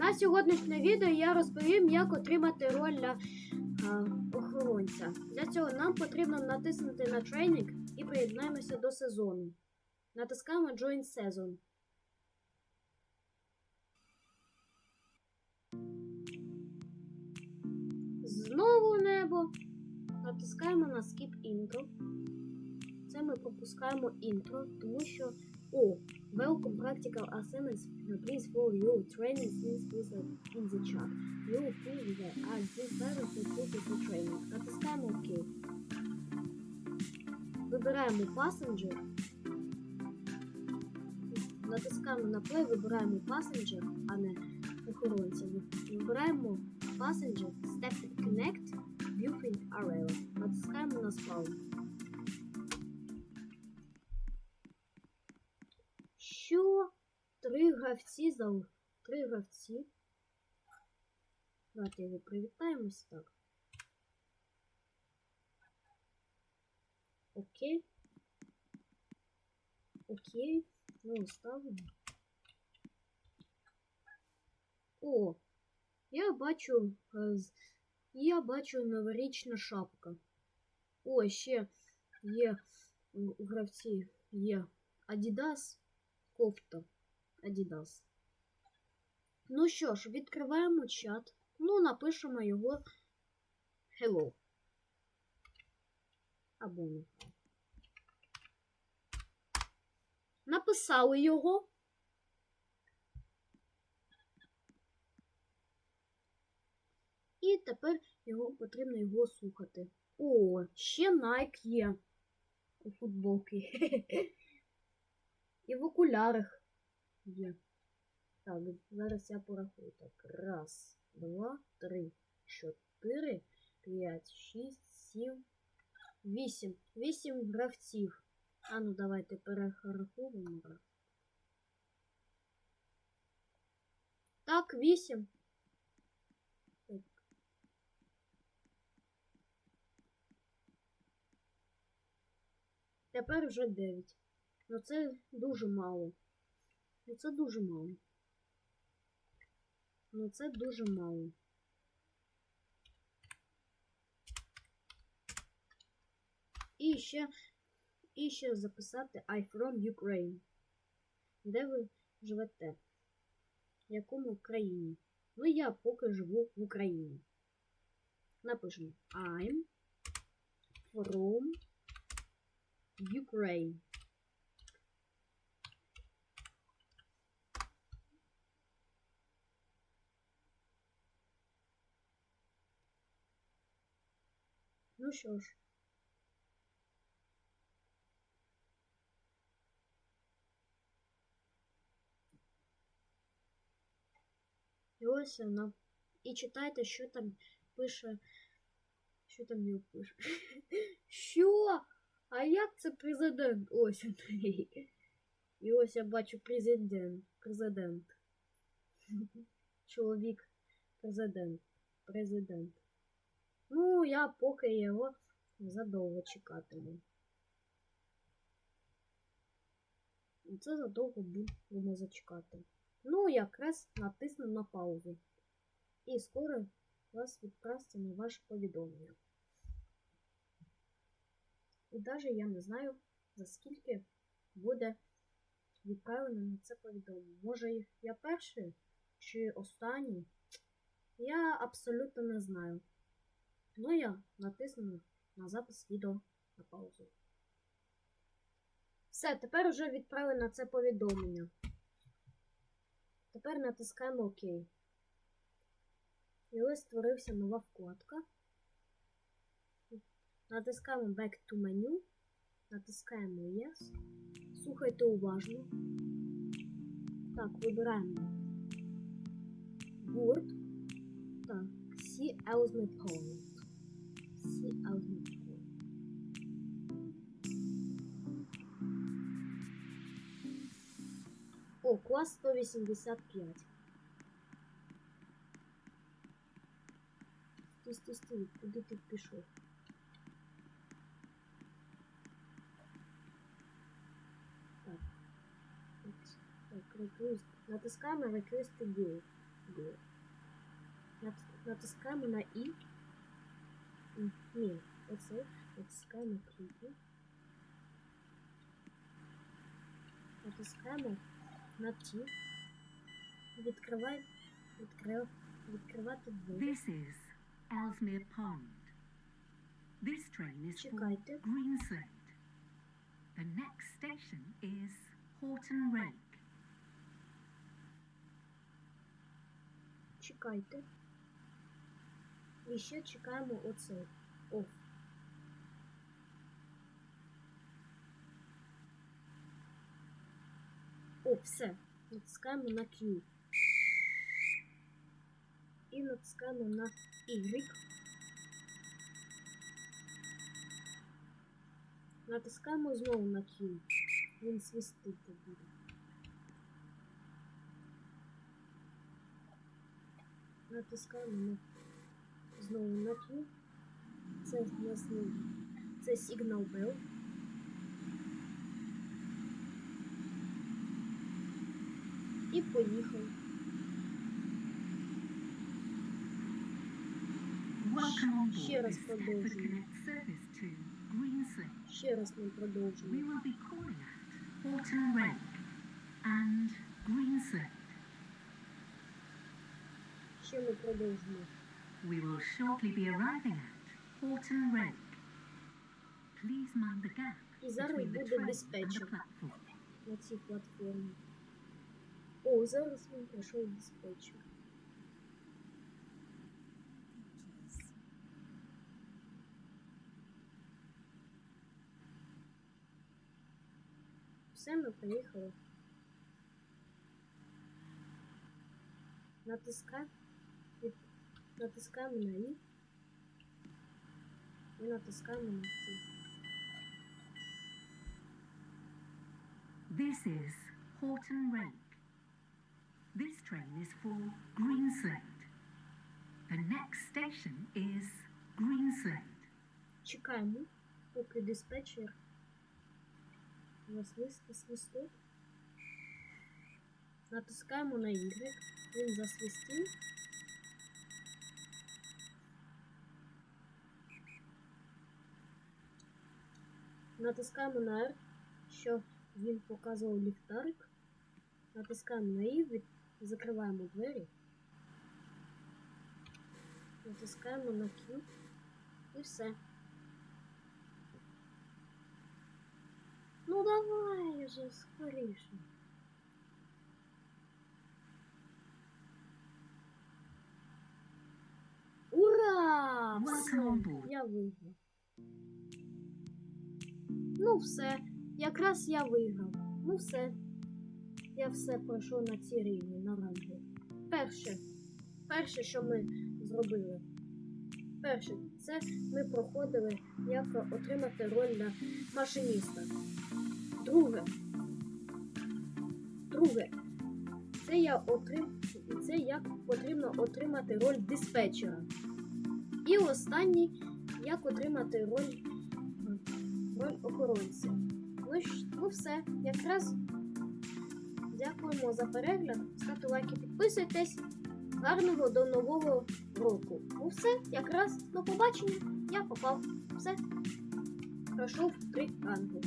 На сьогоднішнє відео я розповім, як отримати роль для а, охоронця. Для цього нам потрібно натиснути на тренінг і приєднаємося до сезону. Натискаємо Join Season. Знову небо. Натискаємо на Skip Intro. Це ми пропускаємо інтро, тому що. О, welcome practical assignments. Please follow your training links in the chat. You feel the as this will put to training. Натискаємо ОК. Вибираємо Passenger. Натискаємо на play, вибираємо Passenger, а не охоронця. Вибираємо Passenger, Step Connect, Viewfield Array. Натискаємо на Spawn. Гравці за три гравці. Давайте його привітаємось так. Окей. Окей. Ну, ставимо. О, я бачу. е, Я бачу новорічна шапка. О, ще є у гравці є Adidas кофта Adidas. Ну що ж, відкриваємо чат. Ну, напишемо його Hello. Або не. Написали його. І тепер його потрібно його слухати. О, ще Nike є у футболки. І в окулярах є. Так, зараз я порахую. Так, раз, два, три, чотири, п'ять, шість, сім, вісім. Вісім гравців. А ну давайте перерахуємо. Так, вісім. Так. Тепер вже дев'ять. Ну це дуже мало. Ну це дуже мало. Ну це дуже мало. І ще, і ще записати I from Ukraine. Де ви живете? В якому країні? Ну, я поки живу в Україні. Напишемо I'm from Ukraine. Ну що ж. І ось вона. І читайте, що там пише. Що там його пише? Що? А як це президент? Ось він. І ось я бачу президент. Президент. Чоловік. Президент. Президент. Ну, я поки його задовго чекатиму. Це задовго будемо зачекати. Ну, якраз натисну на паузу. І скоро вас відправиться на ваше повідомлення. І навіть я не знаю, за скільки буде відправлено на це повідомлення. Може, я перший чи останній? Я абсолютно не знаю. Ну, я натисну на запис відео на паузу. Все, тепер вже відправлено це повідомлення. Тепер натискаємо ОК. І ось створився нова вкладка. Натискаємо Back to Menu. Натискаємо Yes. Слухайте уважно. Так, вибираємо Word. Так, See Ultimate Point. See Ultimate Point. О, клас 185. Стій, стій, стій, куди ти пішов? Так. Так, request. Натискаємо Request to Go. Good. Нат- Натискаємо на І. М, Ні, оце. Натискаємо кліпі. Натискаємо на Ті. Відкривай, відкрив, відкривати двері. This is Ellesmere Pond. This train is for Чекайте. Greensand. The next station is Horton Rake. Чекайте. І ще чекаємо оцей. Оф. О, все. Натискаємо на Q. І натискаємо на Y. Натискаємо знову на Q. Він свистити буде. Натискаємо на знову на Q. Це в нас не це Signal Bell. І поїхав. Ще раз продовжуємо. Ще раз ми продовжуємо. Ще ми продовжуємо. We will shortly be arriving at І зараз буде диспетчер на цій платформі. О, зараз він пройшов диспетчер. Все, ми поїхали. Натискаємо, натискаємо на І і натискаємо на Т. This is Horton Rake. This train is for Greensand. The next station is Greensand. Чекаємо, поки диспетчер засвисти свисток. Натискаємо на Y, він засвистів. Натискаємо на R, що він показував ліхтарик. Натискаємо на I, від... закриваємо двері. Натискаємо на Q і все. Ну давай же скоріше. Ура! Все, я виграв. Ну все, якраз я виграв. Ну все. Я все пройшов на ці рівні на ранги. Перше, перше, що ми зробили. Перше, це ми проходили, як отримати роль на машиніста. Друге. Друге. Це я отрим... це як потрібно отримати роль диспетчера. І останній, як отримати роль, роль охоронця. Ну, ну все, якраз дякуємо за перегляд. Ставте лайки, підписуйтесь. Гарного до нового року. Ну все, якраз до побачення. Я попав. Все. Пройшов три ранги.